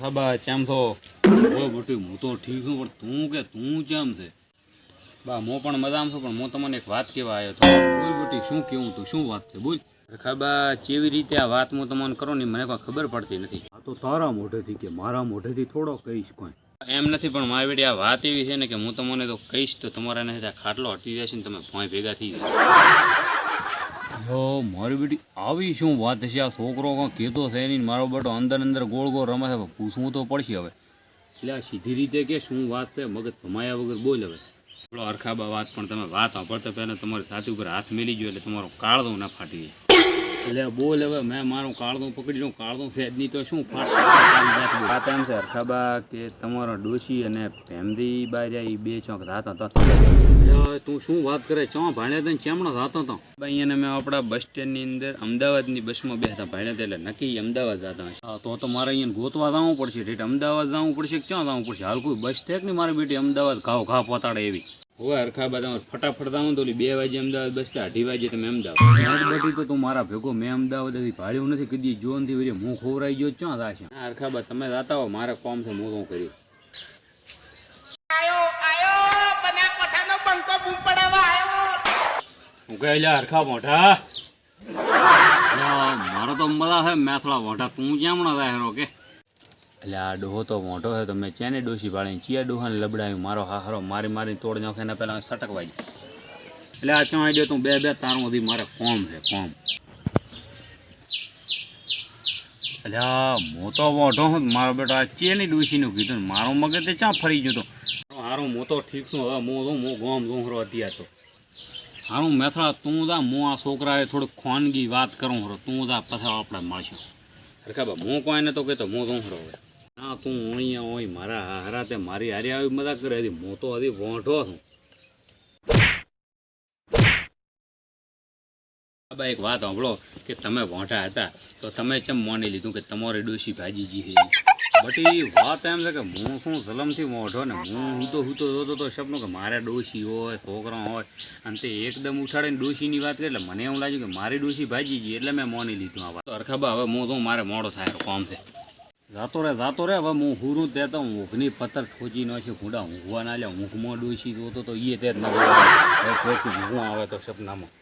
બા ચેમ છો ઓ મોટી હું તો ઠીક છું પણ તું કે તું ચેમ છે? બા હું પણ મજામાં છું પણ હું તમને એક વાત કહેવા આવ્યો હતો બોલ મોટી શું કેવું તું? શું વાત છે? બોલ. ખાબા કેવી રીતે આ વાત હું તમને કરો ને મને કોઈ ખબર પડતી નથી. આ તો તારા મોઢેથી કે મારા મોઢેથી થોડો કહીશ કોઈ. એમ નથી પણ મારી બેટી આ વાત એવી છે ને કે હું તમને તો કહીશ તો તમારા ને આ ખાટલો હટી જશે ને તમે ભોંય ભેગા થઈ જાય જો મારી બેટી આવી શું વાત છે? આ છોકરો કાં કહેતો છે નહીં? મારો બેટો અંદર અંદર ગોળ ગોળ રમે છે. પૂછવું તો પડશે હવે. એટલે આ સીધી રીતે કે શું વાત છે? મગજ ભમાયા વગર બોલ હવે. થોડો અરખાબા વાત પણ તમે વાત સાંભળતા પહેલાં તમારી છાતી ઉપર હાથ મેલી ગયો એટલે તમારો કાળદો ના ફાટી જાય એટલે બોલ હવે મેં મારું કાળદું પકડી લઉં કાળદું સેજની તો શું એમ છે અરખાબા કે તમારો ડોશી અને ફેમદી બાજા એ બે ચોક રાતો હતો તું શું વાત કરે? ચો ભાણ્યા તને ચેમણો થતો હતો અહીંયા મેં આપણા બસ સ્ટેન્ડની અંદર અમદાવાદની બસમાં બેસતા ભાણ્યા એટલે નક્કી અમદાવાદ જતા તો તો મારે અહીંયા ગોતવા જવું પડશે ઠીક અમદાવાદ જવું પડશે કે ક્યાં જવું પડશે? હાલ કોઈ બસ ટેક નહીં મારી બેટી? અમદાવાદ ઘાવ ઘા પહોંચાડે એવી. હવે હરખા બધા ફટાફટ આવું તો બે વાગે અમદાવાદ બસ અઢી વાગે તમે અમદાવાદ. બેટી તો તું મારા ભેગો મેં અમદાવાદ ભાડ્યું નથી કીધી જો નથી વળી હું ખોવરાઈ ગયો ક્યાં જાશે હા હરખાબા તમે જાતા હો મારે કોમ છે હું શું કર્યું હું કહે લ્યા હરખા મોઢા. મારો તો મજા છે મેથળા મોઢા. તું ક્યાં હમણાં થાય કે? એટલે આ ડોહો તો મોટો છે તો મેં ચેને ડોસી પાડી ચિયા ડોહાને લબડાવ્યું મારો હાહરો મારી મારી તોડ નાખે એના પહેલાં સટકવાઈ એટલે આ ચો આઈડિયો તું બે બે તારું સુધી મારે કોમ છે કોમ એટલે આ તો મોટો હું મારો બેટો આ ચેની ડોસીનું કીધું ને મારો મગજ તે ચા ફરી ગયો તો? હારું હું તો ઠીક છું હવે હું તો હું ગોમ ગોહરો અત્યાર તો. હારું મેથડા તું જા હું આ છોકરાએ થોડીક ખોનગી વાત કરું હરો તું જા પછી આપણે મળશું. અરે બા હું કોઈને તો કહેતો હું ખરો હવે. ના તું અહીંયા હોય, મારા હારા તે મારી હારી આવી મજા કરે હતી હું તો હજી વોંઠો છું. બા એક વાત સાંભળો, કે તમે વોંઠા હતા, તો તમે ચમ માની લીધું કે તમારી ડોશી ભાજીજી છે? બટી વાત એમ છે કે હું શું જલમથી મોઢો ને, હું હું તો હું તો જોતો તો સપનો કે મારે ડોશી હોય, છોકરા હોય, અને તે એકદમ ઉઠાડીને ડોશીની વાત કરી, એટલે મને એવું લાગ્યું કે મારી ડોશી ભાજીજી, એટલે મેં મોની લીધું આ વાત. અરખાબા હવે હું તો મારે મોડો થાય, કોમ છે. જાતો રે જાતો રે હવે હું હુરું તે તો ઊંઘની પથ્થર ઠોચી છે હુંડા ઊંઘવા ના લે ઊંઘમાં ડોસી જોતો તો એ તે જ ના આવે તો સપનામાં.